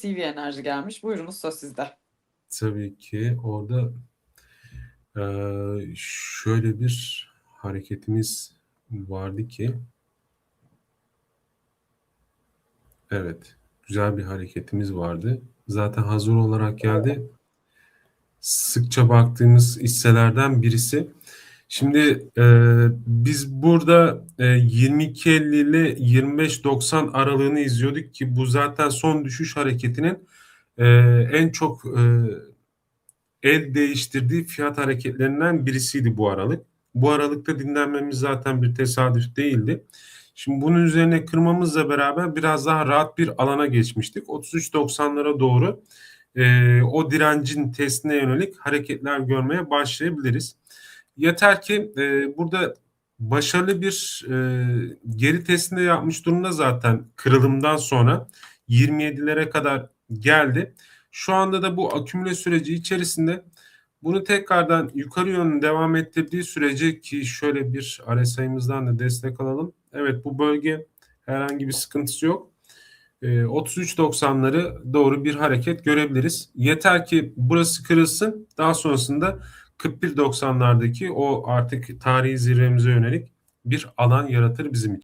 CV enerji gelmiş. Buyurunuz söz sizde. Tabii ki orada eee, şöyle bir hareketimiz vardı ki evet güzel bir hareketimiz vardı. Zaten hazır olarak geldi. Sıkça baktığımız hisselerden birisi. Şimdi eee, biz burada eee, 22.50 ile 25.90 aralığını izliyorduk ki bu zaten son düşüş hareketinin eee, en çok eee, el değiştirdiği fiyat hareketlerinden birisiydi bu aralık. Bu aralıkta dinlenmemiz zaten bir tesadüf değildi. Şimdi bunun üzerine kırmamızla beraber biraz daha rahat bir alana geçmiştik. 33.90'lara doğru eee, o direncin testine yönelik hareketler görmeye başlayabiliriz. Yeter ki eee, burada başarılı bir eee, geri testinde yapmış durumda zaten kırılımdan sonra 27'lere kadar geldi. Şu anda da bu akümüle süreci içerisinde bunu tekrardan yukarı yönlü devam ettirdiği sürece ki şöyle bir RSI'mızdan da destek alalım. Evet bu bölge herhangi bir sıkıntısı yok. Ee, 33.90'ları doğru bir hareket görebiliriz. Yeter ki burası kırılsın. Daha sonrasında 41.90'lardaki o artık tarihi zirvemize yönelik bir alan yaratır bizim için.